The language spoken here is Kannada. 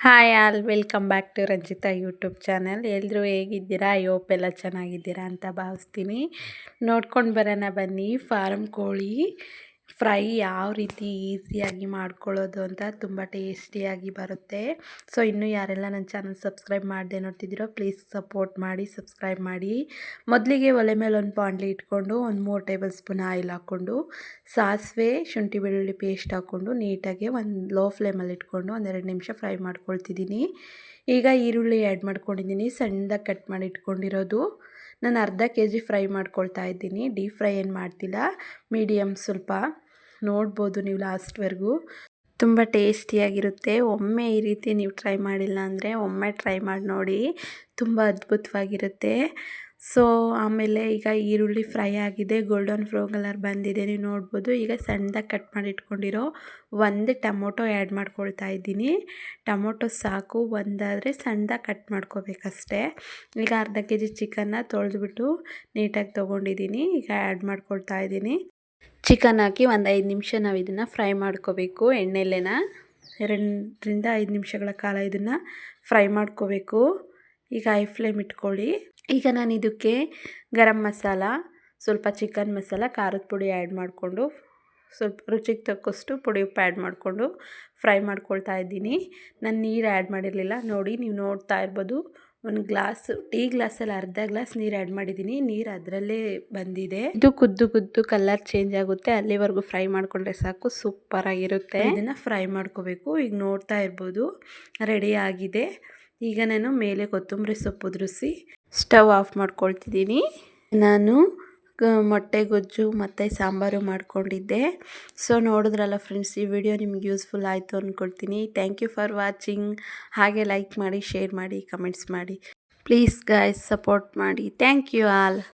Hi all welcome back to Ranjita YouTube channel ಎಲ್ಲರೂ ಹೇಗಿದ್ದೀರಾ? ಐ ಹೋಪ್ ಎಲ್ಲ ಚೆನ್ನಾಗಿದ್ದೀರಾ ಅಂತ ಭಾವಿಸ್ತೀನಿ. ನೋಡ್ಕೊಂಡು ಬರೋಣ ಬನ್ನಿ ಫಾರಮ್ ಕೋಳಿ. ಫ್ರೈ ಯಾವ ರೀತಿ ಈಸಿಯಾಗಿ ಮಾಡ್ಕೊಳ್ಳೋದು ಅಂತ ತುಂಬ ಟೇಸ್ಟಿಯಾಗಿ ಬರುತ್ತೆ. ಸೊ, ಇನ್ನೂ ಯಾರೆಲ್ಲ ನನ್ನ ಚಾನಲ್ ಸಬ್ಸ್ಕ್ರೈಬ್ ಮಾಡದೆ ನೋಡ್ತಿದ್ದೀರೋ, ಪ್ಲೀಸ್ ಸಪೋರ್ಟ್ ಮಾಡಿ, ಸಬ್ಸ್ಕ್ರೈಬ್ ಮಾಡಿ. ಮೊದಲಿಗೆ ಒಲೆ ಮೇಲೆ ಒಂದು ಪಾಂಡ್ಲಿ ಇಟ್ಕೊಂಡು, ಒಂದು ಮೂರು ಟೇಬಲ್ ಸ್ಪೂನ್ ಆಯಿಲ್ ಹಾಕ್ಕೊಂಡು, ಸಾಸಿವೆ, ಶುಂಠಿ ಬೆಳ್ಳುಳ್ಳಿ ಪೇಸ್ಟ್ ಹಾಕ್ಕೊಂಡು, ನೀಟಾಗಿ ಒಂದು ಲೋ ಫ್ಲೇಮಲ್ಲಿ ಇಟ್ಕೊಂಡು ಒಂದೆರಡು ನಿಮಿಷ ಫ್ರೈ ಮಾಡ್ಕೊಳ್ತಿದ್ದೀನಿ. ಈಗ ಈರುಳ್ಳಿ ಆ್ಯಡ್ ಮಾಡ್ಕೊಂಡಿದ್ದೀನಿ ಸಣ್ಣದಾಗಿ ಕಟ್ ಮಾಡಿ ಇಟ್ಕೊಂಡಿರೋದು. ನಾನು ಅರ್ಧ ಕೆ ಜಿ ಫ್ರೈ ಮಾಡ್ಕೊಳ್ತಾ ಇದ್ದೀನಿ, ಡೀಪ್ ಫ್ರೈ ಏನು ಮಾಡ್ತಿಲ್ಲ, ಮೀಡಿಯಮ್ ಸ್ವಲ್ಪ. ನೋಡ್ಬೋದು ನೀವು ಲಾಸ್ಟ್ವರೆಗೂ. ತುಂಬ ಟೇಸ್ಟಿಯಾಗಿರುತ್ತೆ. ಒಮ್ಮೆ ಈ ರೀತಿ ನೀವು ಟ್ರೈ ಮಾಡಿಲ್ಲ ಅಂದರೆ ಒಮ್ಮೆ ಟ್ರೈ ಮಾಡಿ ನೋಡಿ. ತುಂಬ ಅದ್ಭುತವಾಗಿರುತ್ತೆ. ಸೊ, ಆಮೇಲೆ ಈಗ ಈರುಳ್ಳಿ ಫ್ರೈ ಆಗಿದೆ. ಗೋಲ್ಡನ್ ಫ್ರೋ ಕಲರ್ ಬಂದಿದೆ. ನೀವು ನೋಡ್ಬೋದು. ಈಗ ಸಣ್ಣದಾಗಿ ಕಟ್ ಮಾಡಿ ಇಟ್ಕೊಂಡಿರೋ ಒಂದು ಟೊಮೊಟೊ ಆ್ಯಡ್ ಮಾಡ್ಕೊಳ್ತಾ ಇದ್ದೀನಿ. ಟೊಮೊಟೊ ಸಾಕು. ಒಂದಾದರೆ ಸಣ್ಣದಾಗಿ ಕಟ್ ಮಾಡ್ಕೋಬೇಕಷ್ಟೇ. ಈಗ ಅರ್ಧ ಕೆ ಜಿ ಚಿಕನ್ನ ತೊಳೆದ್ಬಿಟ್ಟು ನೀಟಾಗಿ ತೊಗೊಂಡಿದ್ದೀನಿ. ಈಗ ಆ್ಯಡ್ ಮಾಡ್ಕೊಳ್ತಾ ಇದ್ದೀನಿ. ಚಿಕನ್ ಹಾಕಿ ಒಂದು ಐದು ನಿಮಿಷ ನಾವು ಇದನ್ನು ಫ್ರೈ ಮಾಡ್ಕೋಬೇಕು, ಎಣ್ಣೆಲೆನ. ಎರಡರಿಂದ ಐದು ನಿಮಿಷಗಳ ಕಾಲ ಇದನ್ನು ಫ್ರೈ ಮಾಡ್ಕೋಬೇಕು. ಈಗ ಐ ಫ್ಲೇಮ್ ಇಟ್ಕೊಳ್ಳಿ. ಈಗ ನಾನು ಇದಕ್ಕೆ ಗರಂ ಮಸಾಲ, ಸ್ವಲ್ಪ ಚಿಕನ್ ಮಸಾಲ, ಖಾರದ ಪುಡಿ ಆ್ಯಡ್ ಮಾಡಿಕೊಂಡು, ಸ್ವಲ್ಪ ರುಚಿಗೆ ತಕ್ಕಷ್ಟು ಪುಡಿ ಉಪ್ಪು ಆ್ಯಡ್ ಮಾಡಿಕೊಂಡು ಫ್ರೈ ಮಾಡ್ಕೊಳ್ತಾ ಇದ್ದೀನಿ. ನಾನು ನೀರು ಆ್ಯಡ್ ಮಾಡಿರಲಿಲ್ಲ, ನೋಡಿ ನೀವು ನೋಡ್ತಾ ಇರ್ಬೋದು. ಒಂದು ಗ್ಲಾಸ್ ಟೀ ಗ್ಲಾಸಲ್ಲಿ ಅರ್ಧ ಗ್ಲಾಸ್ ನೀರು ಆ್ಯಡ್ ಮಾಡಿದ್ದೀನಿ ನೀರು ಅದರಲ್ಲೇ ಬಂದಿದೆ. ಇದು ಕುದ್ದು ಕುದ್ದು ಕಲರ್ ಚೇಂಜ್ ಆಗುತ್ತೆ. ಅಲ್ಲಿವರೆಗೂ ಫ್ರೈ ಮಾಡಿಕೊಂಡ್ರೆ ಸಾಕು ಸೂಪರ್ ಆಗಿರುತ್ತೆ. ಇದನ್ನು ಫ್ರೈ ಮಾಡ್ಕೋಬೇಕು. ಈಗ ನೋಡ್ತಾ ಇರ್ಬೋದು. ರೆಡಿ ಆಗಿದೆ. ಈಗ ನಾನು ಮೇಲೆ ಕೊತ್ತಂಬರಿ ಸೊಪ್ಪು ಉದುರಿಸಿ ಸ್ಟವ್ ಆಫ್ ಮಾಡ್ಕೊಳ್ತಿದ್ದೀನಿ ನಾನು ಮೊಟ್ಟೆ ಗೊಜ್ಜು ಮತ್ತು ಸಾಂಬಾರು ಮಾಡ್ಕೊಂಡಿದ್ದೆ. ಸೊ ನೋಡಿದ್ರಲ್ಲ ಫ್ರೆಂಡ್ಸ್ ಈ ವಿಡಿಯೋ ನಿಮ್ಗೆ ಯೂಸ್ಫುಲ್ ಆಯಿತು ಅಂದ್ಕೊಳ್ತೀನಿ ಥ್ಯಾಂಕ್ ಯು ಫಾರ್ ವಾಚಿಂಗ್ ಹಾಗೆ ಲೈಕ್ ಮಾಡಿ ಶೇರ್ ಮಾಡಿ ಕಮೆಂಟ್ಸ್ ಮಾಡಿ. ಪ್ಲೀಸ್ ಗಾಯ್ಸ್ ಸಪೋರ್ಟ್ ಮಾಡಿ. Thank you all